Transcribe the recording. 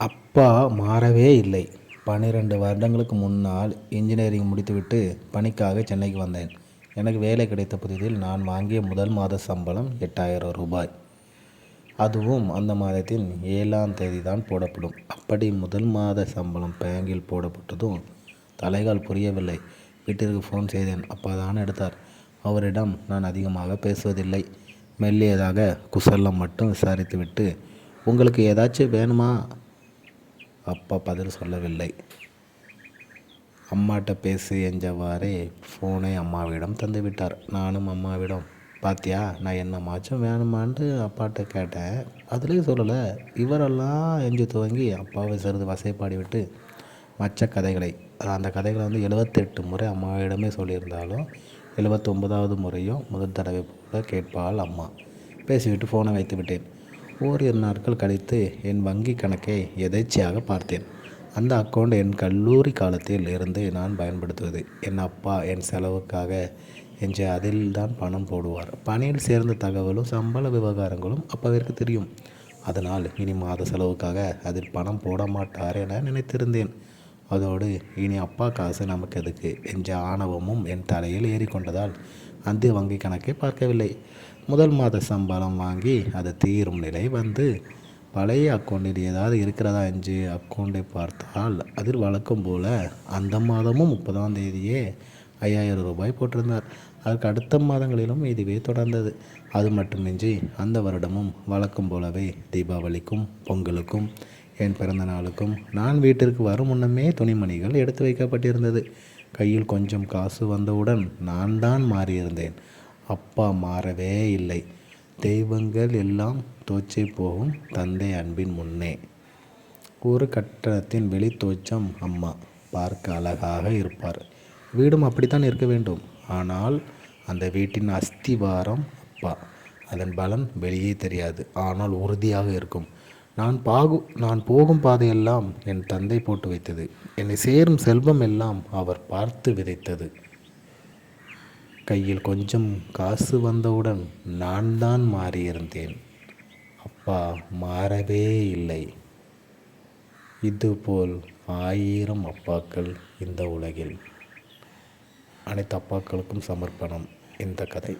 அப்பா மாறவே இல்லை. பன்னிரெண்டு வருடங்களுக்கு முன்னால் இன்ஜினியரிங் முடித்துவிட்டு பணிக்காக சென்னைக்கு வந்தேன். எனக்கு வேலை கிடைத்த புதிதில் நான் வாங்கிய முதல் மாத சம்பளம் எட்டாயிரம் ரூபாய். அதுவும் அந்த மாதத்தின் ஏழாம் தேதி தான் போடப்படும். அப்படி முதல் மாத சம்பளம் பேங்கில் போடப்பட்டதும் தலைகால் புரியவில்லை. வீட்டிற்கு ஃபோன் செய்தேன். அப்பா தான் எடுத்தார். அவரிடம் நான் அதிகமாக பேசுவதில்லை. மெல்லியதாக குசல்லம் மட்டும் விசாரித்துவிட்டு உங்களுக்கு ஏதாச்சும் வேணுமா? அப்பா பதில் சொல்லவில்லை. அம்மாட்ட பேசி என்றவாறே ஃபோனை அம்மாவிடம் தந்துவிட்டார் நானும் அம்மாவிடம் பாத்தியா நான் என்னமாச்சும் வேணுமான்ட்டு அப்பாட்ட கேட்டேன். அதுலேயும் சொல்லலை. இவரெல்லாம் எஞ்சி துவங்கி அப்பாவை சிறிது வசைப்பாடி விட்டு மச்ச கதைகளை அந்த கதைகளை வந்து எழுபத்தெட்டு முறை அம்மாவிடமே சொல்லியிருந்தாலும் எழுபத்தொம்பதாவது முறையும் முதல் தடவை போல கேட்பாள் அம்மா. பேசிவிட்டு ஃபோனை வைத்து விட்டேன். ஓரிரு நாட்கள் கழித்து என் வங்கி கணக்கை எதேச்சையாக பார்த்தேன். அந்த அக்கௌண்ட் என் கல்லூரி காலத்தில் இருந்து நான் பயன்படுத்துவது. என் அப்பா என் செலவுக்காக என்று அதில் தான் பணம் போடுவார். பணியில் சேர்ந்த தகவலும் சம்பள விவகாரங்களும் அப்பவிற்கு தெரியும். அதனால் இனி மாத செலவுக்காக அதில் பணம் போட மாட்டார் என நினைத்திருந்தேன். அதோடு இனி அப்பா காசு நமக்கு எதுக்கு? என்ற ஆணவமும் என் தலையில் ஏறிக்கொண்டதால் அந்த வங்கி கணக்கை பார்க்கவில்லை. முதல் மாத சம்பளம் வாங்கி அது தீரும் நிலை வந்து பழைய அக்கௌண்ட்டில் ஏதாவது இருக்கிறதா? என்று அக்கௌண்ட்டை பார்த்தால் அதில் வழக்கம் போல் அந்த மாதமும் முப்பதாம் தேதியே ஐயாயிரம் ரூபாய் போட்டிருந்தார். அதற்கு அடுத்த மாதங்களிலும் இதுவே தொடர்ந்தது. அது மட்டுமின்றி அந்த வருடமும் வழக்கம் போலவே தீபாவளிக்கும் பொங்கலுக்கும் என் பிறந்த நாளுக்கும் நான் வீட்டிற்கு வரும் முன்னமே துணிமணிகள் எடுத்து வைக்கப்பட்டிருந்தது. கையில் கொஞ்சம் காசு வந்தவுடன் நான் தான் மாறியிருந்தேன். அப்பா மாறவே இல்லை. தெய்வங்கள் எல்லாம் தோச்சே போகும் தந்தை அன்பின் முன்னே. ஒரு கட்டடத்தின் வெளி தோச்சம் அம்மா பார்க்க அழகாக இருப்பார். வீடும் அப்படித்தான் இருக்க வேண்டும். ஆனால் அந்த வீட்டின் அஸ்திவாரம் அப்பா. அதன் பலன் வெளியே தெரியாது. ஆனால் உறுதியாக இருக்கும். நான் பாகு நான் போகும் பாதையெல்லாம் என் தந்தை போட்டு வைத்தது. என்னை சேரும் செல்வம் எல்லாம் அவர் பார்த்து விதைத்தது. கையில் கொஞ்சம் காசு வந்தவுடன் நான் தான் மாறியிருந்தேன் அப்பா மாறவே இல்லை. இதுபோல் ஆயிரம் அப்பாக்கள் இந்த உலகில். அனைத்து அப்பாக்களுக்கும் சமர்ப்பணம். இந்த கதை.